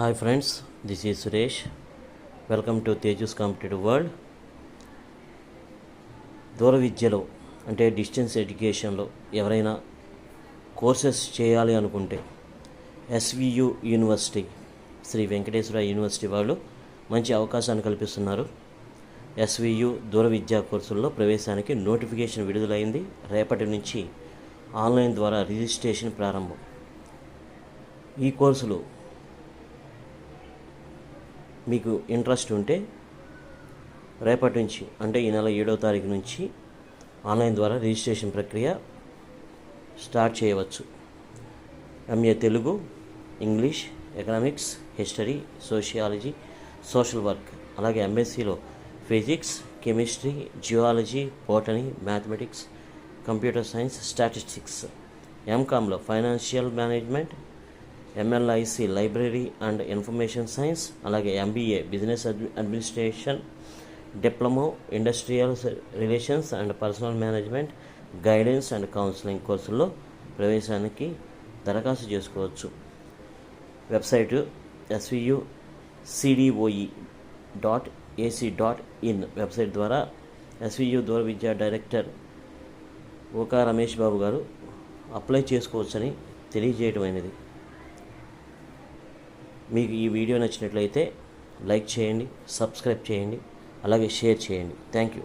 Hi friends this is Suresh welcome to Tejas competitive world దూర విద్యలో అంటే distance ఎడ్యుకేషన్లో ఎవరైనా కోర్సెస్ చేయాలి అనుకుంటే SVU university Sri Venkateswara university వాళ్ళు మంచి అవకాశాన్ని కల్పిస్తున్నారు. ఎస్వియు దూర విద్యా కోర్సుల్లో ప్రవేశానికి నోటిఫికేషన్ విడుదలైంది. రేపటి నుంచి ఆన్లైన్ ద్వారా రిజిస్ట్రేషన్ ప్రారంభం. ఈ కోర్సులు మీకు ఇంట్రెస్ట్ ఉంటే రేపటి నుంచి అంటే ఈ నెల ఏడవ తారీఖు నుంచి ఆన్లైన్ ద్వారా రిజిస్ట్రేషన్ ప్రక్రియ స్టార్ట్ చేయవచ్చు. MA Telugu English economics history sociology social work అలాగే ఎంఎస్సిలో physics chemistry geology botany mathematics computer science statistics. ఎంకామ్లో financial management MLIC library and information science అలాగే MBA business admin- administration diploma industrial relations and personnel management guidance and counselling కోర్సుల్లో ప్రవేశానికి దరఖాస్తు చేసుకోవచ్చు. Website SVU CDOE dot AC dot in website ద్వారా SVU దూర విద్యా director ఓకా రమేష్ బాబు గారు apply చేసుకోవచ్చని తెలియజేయటమైనది. మీకు ఈ వీడియో నచ్చినట్లయితే లైక్ చేయండి సబ్స్క్రైబ్ చేయండి అలాగే షేర్ చేయండి. Thank you.